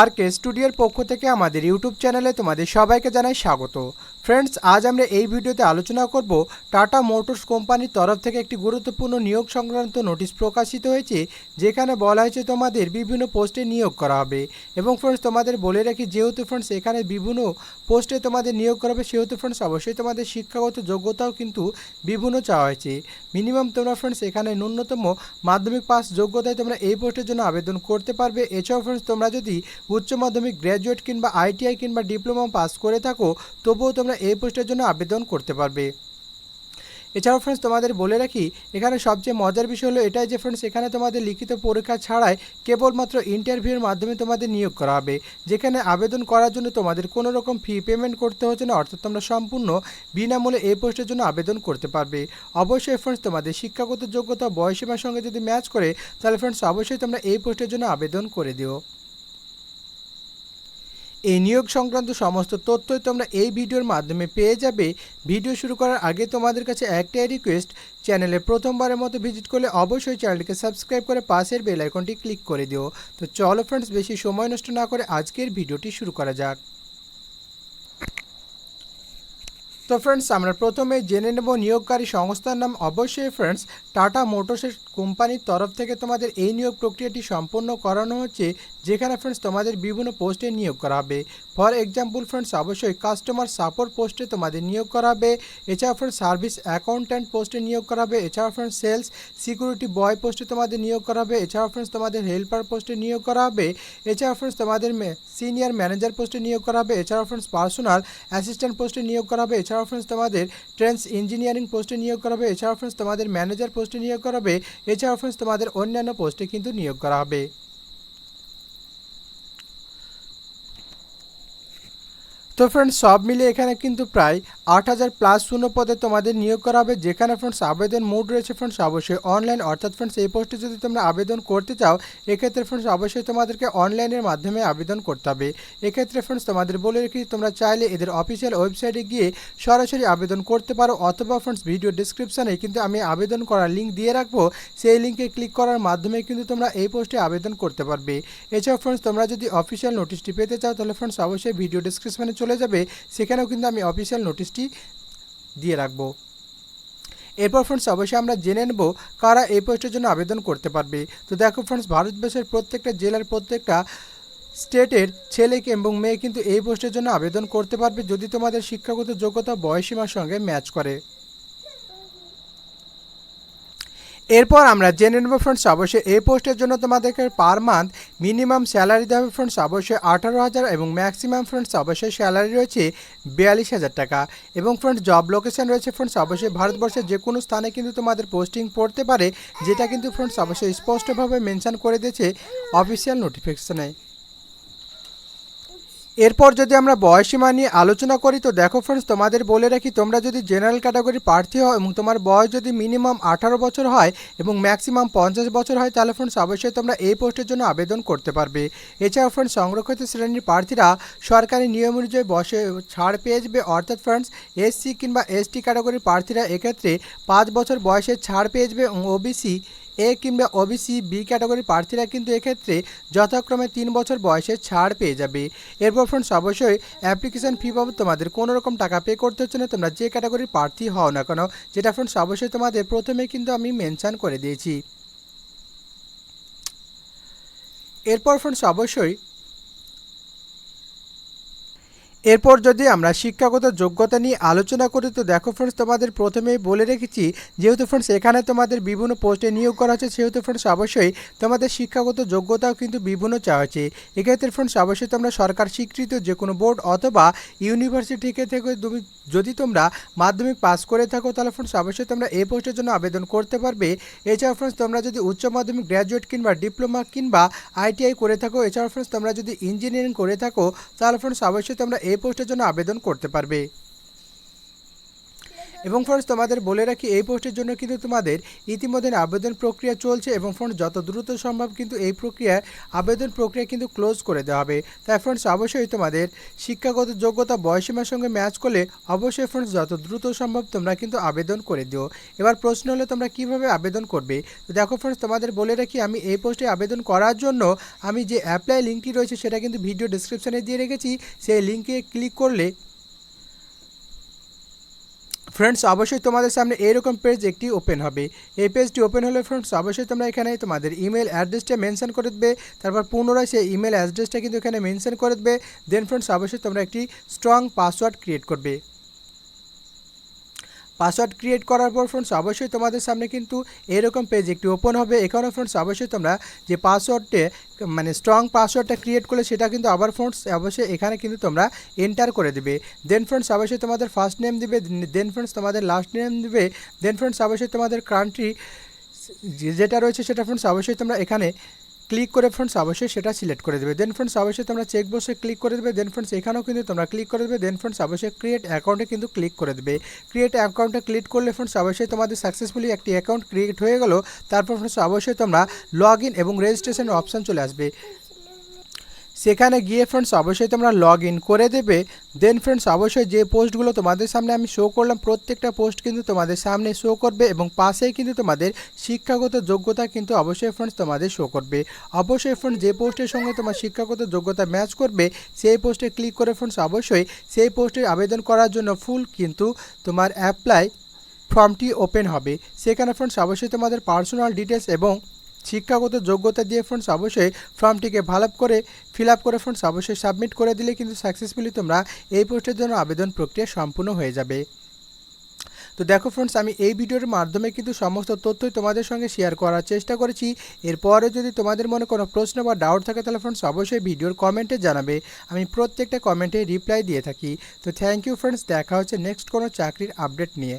আর কে স্টুডিওর পক্ষ থেকে আমাদের ইউটিউব চ্যানেলে তোমাদের সবাইকে জানাই স্বাগত। ফ্রেন্ডস আজ আমরা এই ভিডিওতে আলোচনা করব টাটা মোটরস কোম্পানির তরফ থেকে একটি গুরুত্বপূর্ণ নিয়োগ সংক্রান্ত নোটিশ প্রকাশিত হয়েছে, যেখানে বলা হয়েছে তোমাদের বিভিন্ন পোস্টে নিয়োগ করা হবে। এবং ফ্রেন্ডস তোমাদের বলে রাখি, যেহেতু ফ্রেন্ডস এখানে বিভিন্ন পোস্টে তোমাদের নিয়োগ করা হবে, সেহেতু ফ্রেন্ডস অবশ্যই তোমাদের শিক্ষাগত যোগ্যতাও কিন্তু বিভিন্ন চাওয়া হয়েছে। মিনিমাম তোমরা ফ্রেন্ডস এখানে ন্যূনতম মাধ্যমিক পাস যোগ্যতায় তোমরা এই পোস্টের জন্য আবেদন করতে পারবে। এছাড়াও ফ্রেন্ডস তোমরা যদি উচ্চ মাধ্যমিক গ্র্যাজুয়েট কিংবা আইটিআই কিংবা ডিপ্লোমা পাস করে থাকো, তবুও তোমরা এই পোস্টের জন্য আবেদন করতে পারবে। এছাড়াও ফ্রেন্ডস তোমাদের বলে রাখি, এখানে সবচেয়ে মজার বিষয় হলো এটাই যে ফ্রেন্ডস এখানে তোমাদের লিখিত পরীক্ষা ছাড়াই কেবলমাত্র ইন্টারভিউর মাধ্যমে তোমাদের নিয়োগ করা হবে। যেখানে আবেদন করার জন্য তোমাদের কোনো রকম ফি পেমেন্ট করতে হচ্ছে না, অর্থাৎ তোমরা সম্পূর্ণ বিনামূল্যে এই পোস্টের জন্য আবেদন করতে পারবে। অবশ্যই ফ্রেন্ডস তোমাদের শিক্ষাগত যোগ্যতা বয়সীমার সঙ্গে যদি ম্যাচ করে, তাহলে ফ্রেন্ডস অবশ্যই তোমরা এই পোস্টের জন্য আবেদন করে দিও। এই নিয়োগ সংক্রান্ত সমস্ত তথ্যই তোমরা এই ভিডিওর মাধ্যমে পেয়ে যাবে। ভিডিও শুরু করার আগে তোমাদের কাছে একটাই রিকোয়েস্ট চ্যানেলে প্রথমবারের মতো ভিজিট করলে অবশ্যই চ্যানেলটিকে সাবস্ক্রাইব করে পাশের বেল আইকনটি ক্লিক করে দিও। তো চলো ফ্রেন্ডস বেশি সময় নষ্ট না করে আজকের ভিডিওটি শুরু করা যাক। তো ফ্রেন্ডস আমরা প্রথমে জেনে নেব নিয়োগকারী সংস্থার নাম। অবশ্যই ফ্রেন্ডস টাটা মোটরসের কোম্পানির তরফ থেকে তোমাদের এই নিয়োগ প্রক্রিয়াটি সম্পন্ন করানো হচ্ছে, যেখানে ফ্রেন্ডস তোমাদের বিভিন্ন পোস্টে নিয়োগ করা হবে। ফর এক্সাম্পল ফ্রেন্ডস অবশ্যই কাস্টমার সাপোর্ট পোস্টে তোমাদের নিয়োগ করা হবে। এছাড়া ফ্রেন্ডস সার্ভিস অ্যাকাউন্ট্যান্ট পোস্টে নিয়োগ করা হবে। এছাড়া ফ্রেন্ডস সেলস সিকিউরিটি বয় পোস্টে তোমাদের নিয়োগ করা হবে। এছাড়া ফ্রেন্ডস তোমাদের হেল্পার পোস্টে নিয়োগ করা হবে। এছাড়া ফ্রেন্ডস তোমাদের সিনিয়র ম্যানেজার পোস্টে নিয়োগ করা হবে। এছাড়া ফ্রেন্ডস পার্সোনাল অ্যাসিস্ট্যান্ট পোস্টে নিয়োগ করা হবে। এছাড়া ফ্রেন্ডস তোমাদের ট্রেন্স ইঞ্জিনিয়ারিং পোস্টে নিয়োগ করা হবে। এছাড়া ফ্রেন্ডস তোমাদের ম্যানেজার পোস্টে নিয়োগ করা হবে। এছাড়া ফ্রেন্ডস তোমাদের অন্যান্য পোস্টে কিন্তু নিয়োগ করা হবে। তো ফ্রেন্ডস সব মিলে এখানে কিন্তু প্রায় আট হাজার প্লাস শূন্য পদে তোমাদের নিয়োগ করা হবে। যেখানে ফ্রেন্ডস আবেদন মোড রয়েছে ফ্রেন্ডস অবশ্যই অনলাইন অর্থাৎ ফ্রেন্ডস এই পোস্টে যদি তোমরা আবেদন করতে চাও, এক্ষেত্রে ফ্রেন্ডস অবশ্যই তোমাদেরকে অনলাইনের মাধ্যমে আবেদন করতে হবে। এক্ষেত্রে ফ্রেন্ডস তোমাদের বলে রেখি, তোমরা চাইলে এদের অফিসিয়াল ওয়েবসাইটে গিয়ে সরাসরি আবেদন করতে পারো, অথবা ফ্রেন্ডস ভিডিও ডিসক্রিপশানে কিন্তু আমি আবেদন করার লিঙ্ক দিয়ে রাখব। সেই লিঙ্কে ক্লিক করার মাধ্যমে কিন্তু তোমরা এই পোস্টে আবেদন করতে পারবে। এছাড়াও ফ্রেন্ডস তোমরা যদি অফিসিয়াল নোটিশটি পেতে চাও, তাহলে ফ্রেন্ডস অবশ্যই ভিডিও ডিসক্রিপশানে চলে যাবে, সেখানেও কিন্তু আমি অফিসিয়াল নোটিশটি দিয়ে রাখব। এরপর ফ্রেন্ডস অবশ্যই আমরা জেনে নেব কারা এই পোস্টের জন্য আবেদন করতে পারবে। তো দেখো ফ্রেন্ডস ভারতবর্ষের প্রত্যেকটা জেলার প্রত্যেকটা স্টেটের ছেলে এবং মেয়ে কিন্তু এই পোস্টের জন্য আবেদন করতে পারবে যদি তোমাদের শিক্ষাগত যোগ্যতা বয়সীমার সঙ্গে ম্যাচ করে। এরপর আমরা জেনে নেব ফ্রেন্ডস অবশ্যই এই পোস্টের জন্য তোমাদেরকে পার মান্থ মিনিমাম স্যালারি দেবে ফ্রেন্ডস অবশ্যই আঠারো হাজার এবং ম্যাক্সিমাম ফ্রেন্ডস অবশ্যই স্যালারি রয়েছে বিয়াল্লিশ হাজার টাকা। এবং ফ্রেন্ডস জব লোকেশন রয়েছে ফ্রেন্ডস অবশ্যই ভারতবর্ষের যে কোনো স্থানে কিন্তু তোমাদের পোস্টিং পড়তে পারে, যেটা কিন্তু ফ্রেন্ডস অবশ্যই স্পষ্টভাবে মেনশন করে দিয়েছে অফিসিয়াল নোটিফিকেশনে এরপর যদি আমরা বয়সীমা নিয়ে আলোচনা করি, তো দেখো ফ্রেন্ডস তোমাদের বলে রাখি, তোমরা যদি জেনারেল ক্যাটাগরির প্রার্থী হও এবং তোমার বয়স যদি মিনিমাম আঠারো বছর হয় এবং ম্যাক্সিমাম পঞ্চাশ বছর হয়, তাহলে ফ্রেন্ডস অবশ্যই তোমরা এই পোস্টের জন্য আবেদন করতে পারবে। এছাড়াও ফ্রেন্ডস সংরক্ষিত শ্রেণির প্রার্থীরা সরকারি নিয়ম অনুযায়ী বসে ছাড় পেয়ে যাবে। অর্থাৎ ফ্রেন্ডস এসসি কিংবা এসটি ক্যাটাগরির প্রার্থীরা এক্ষেত্রে পাঁচ বছর বয়সে ছাড় পেয়ে যাবে এবং ওবিসি এ কিংবা ওবিসি বি ক্যাটাগরির প্রার্থীরা কিন্তু এক্ষেত্রে যথাক্রমে তিন বছর বয়সে ছাড় পেয়ে যাবে। এরপর ফ্রেন্ডস অবশ্যই অ্যাপ্লিকেশন ফি বাবদ তোমাদের কোনো রকম টাকা পে করতে হচ্ছে না, তোমরা যে ক্যাটাগরির প্রার্থী হও না কেন, যেটা ফ্রেন্ডস অবশ্যই তোমাদের প্রথমে কিন্তু আমি মেনশান করে দিয়েছি। এরপর ফ্রেন্ডস অবশ্যই এরপর যদি আমরা শিক্ষাগত যোগ্যতা নিয়ে আলোচনা করি, তো দেখো ফ্রেন্ডস তোমাদের প্রথমেই বলে রেখেছি, যেহেতু ফ্রেন্ডস এখানে তোমাদের বিভিন্ন পোস্টে নিয়োগ করা হচ্ছে, সেহেতু ফ্রেন্ডস অবশ্যই তোমাদের শিক্ষাগত যোগ্যতাও কিন্তু বিভিন্ন চাওয়া হচ্ছে। এক্ষেত্রে ফ্রেন্ডস অবশ্যই তোমরা সরকার স্বীকৃত যে কোনো বোর্ড অথবা ইউনিভার্সিটি থেকে তুমি, যদি তোমরা মাধ্যমিক পাস করে থাকো, তাহলে ফ্রেন্ডস অবশ্যই তোমরা এই পোস্টের জন্য আবেদন করতে পারবে। এছাড়া ফ্রেন্ডস তোমরা যদি উচ্চ মাধ্যমিক গ্র্যাজুয়েট কিংবা ডিপ্লোমা কিংবা আইটিআই করে থাকো এছাড়া ফ্রেন্ডস তোমরা যদি ইঞ্জিনিয়ারিং করে থাকো, তাহলে ফ্রেন্ডস অবশ্যই তোমরা এই পোস্টের জন্য আবেদন করতে পারবে। এবং ফ্রেন্ডস, তোমাদের বলে রাখি, এই পোস্টের জন্য কিন্তু তোমাদের ইতিমধ্যে আবেদন প্রক্রিয়া চলছে এবং ফ্রেন্ডস, যত দ্রুত সম্ভব কিন্তু এই প্রক্রিয়ায় আবেদন প্রক্রিয়া কিন্তু ক্লোজ করে দেওয়া হবে। তাই ফ্রেন্ডস, অবশ্যই তোমাদের শিক্ষাগত যোগ্যতা বয়সীমার সঙ্গে ম্যাচ করলে অবশ্যই ফ্রেন্ডস, যত দ্রুত সম্ভব তোমরা কিন্তু আবেদন করে দিও। এবার প্রশ্ন হলো, তোমরা কীভাবে আবেদন করবে? তো দেখো ফ্রেন্ডস, তোমাদের বলে রাখি, আমি এই পোস্টে আবেদন করার জন্য আমি যে অ্যাপ্লাই লিঙ্কটি রয়েছে, সেটা কিন্তু ভিডিও ডিসক্রিপশনে দিয়ে রেখেছি। সেই লিঙ্কে ক্লিক করলে ফ্রেন্ডস অবশ্যই তোমাদের সামনে এরকম পেজ একটি ওপেন হবে। এই পেজটি ওপেন হলে ফ্রেন্ডস অবশ্যই তোমরা এখানে তোমাদের ইমেল অ্যাড্রেসটা মেনশন করে দেবে, তারপর পুনরায় সেই ইমেল অ্যাড্রেসটা কিন্তু এখানে মেনশন করে দেবে দেন ফ্রেন্ডস অবশ্যই তোমরা একটি স্ট্রং পাসওয়ার্ড ক্রিয়েট করবে। পাসওয়ার্ড ক্রিয়েট করার পর ফ্রেন্ডস অবশ্যই তোমাদের সামনে কিন্তু এরকম পেজ একটি ওপেন হবে। এখানে ফ্রেন্ডস অবশ্যই তোমরা যে পাসওয়ার্ডে মানে স্ট্রং পাসওয়ার্ডটা ক্রিয়েট করলে সেটা কিন্তু আবার ফ্রেন্ডস অবশ্যই এখানে কিন্তু তোমরা এন্টার করে দেবে। দেন ফ্রেন্ডস অবশ্যই তোমাদের ফার্স্ট নেম দিবে দেন ফ্রেন্ডস তোমাদের লাস্ট নেম দিবে দেন ফ্রেন্ডস অবশ্যই তোমাদের কান্ট্রি যেটা রয়েছে সেটা ফ্রেন্ডস অবশ্যই তোমরা এখানে ক্লিক করে ফ্রেন্ডস অবশ্যই সেটা সিলেক্ট করে দেবে। দেন ফ্রেন্ডস অবশ্যই তোমরা চেক বসে ক্লিক করে দেবে। দেন ফ্রেন্ডস এখানেও কিন্তু তোমরা ক্লিক করে দেবে। দেন ফ্রেন্ডস অবশ্যই ক্রিয়েট অ্যাকাউন্টে কিন্তু ক্লিক করে দেবে। ক্রিয়েট অ্যাকাউন্টে ক্লিক করলে ফ্রেন্ডস অবশ্যই তোমাদের সাকসেসফুলি একটি অ্যাকাউন্ট ক্রিয়েট হয়ে গেল। তারপর ফ্রেন্ডস অবশ্যই তোমরা লগ ইন এবং রেজিস্ট্রেশন অপশান চলে আসবে। সেখানে গিয়ে ফ্রেন্ডস অবশ্যই তোমরা লগ ইন করে দেবে। দেন ফ্রেন্ডস অবশ্যই যে পোস্টগুলো তোমাদের সামনে আমি শো করলাম, প্রত্যেকটা পোস্ট কিন্তু তোমাদের সামনে শো করবে এবং পাশেই কিন্তু তোমাদের শিক্ষাগত যোগ্যতা কিন্তু অবশ্যই ফ্রেন্ডস তোমাদের শো করবে। অবশ্যই ফ্রেন্ডস যে পোস্টের সঙ্গে তোমার শিক্ষাগত যোগ্যতা ম্যাচ করবে, সেই পোস্টে ক্লিক করে ফ্রেন্ডস অবশ্যই সেই পোস্টে আবেদন করার জন্য ফুল কিন্তু তোমার অ্যাপ্লাই ফর্মটি ওপেন হবে। সেখানে ফ্রেন্ডস অবশ্যই তোমাদের পার্সোনাল ডিটেলস এবং শিক্ষাগত যোগ্যতা দিয়ে ফ্রেন্ডস অবশ্যই ফর্মটিকে ভালো করে ফিল আপ করে ফ্রেন্ডস অবশ্যই সাবমিট করে দিলে কিন্তু সাকসেসফুলি তোমরা এই পোস্টের জন্য আবেদন প্রক্রিয়া সম্পূর্ণ হয়ে যাবে। তো দেখো ফ্রেন্ডস আমি এই ভিডিওর মাধ্যমে কিন্তু সমস্ত তথ্যই তোমাদের সঙ্গে শেয়ার করার চেষ্টা করেছি। এরপরে যদি তোমাদের মনে কোনো প্রশ্ন বা ডাউট থাকে, তাহলে ফ্রেন্ডস অবশ্যই ভিডিওর কমেন্টে জানাবে। আমি প্রত্যেকটা কমেন্টে রিপ্লাই দিয়ে থাকি। তো থ্যাংক ইউ ফ্রেন্ডস দেখা হচ্ছে নেক্সট কোনো চাকরির আপডেট নিয়ে।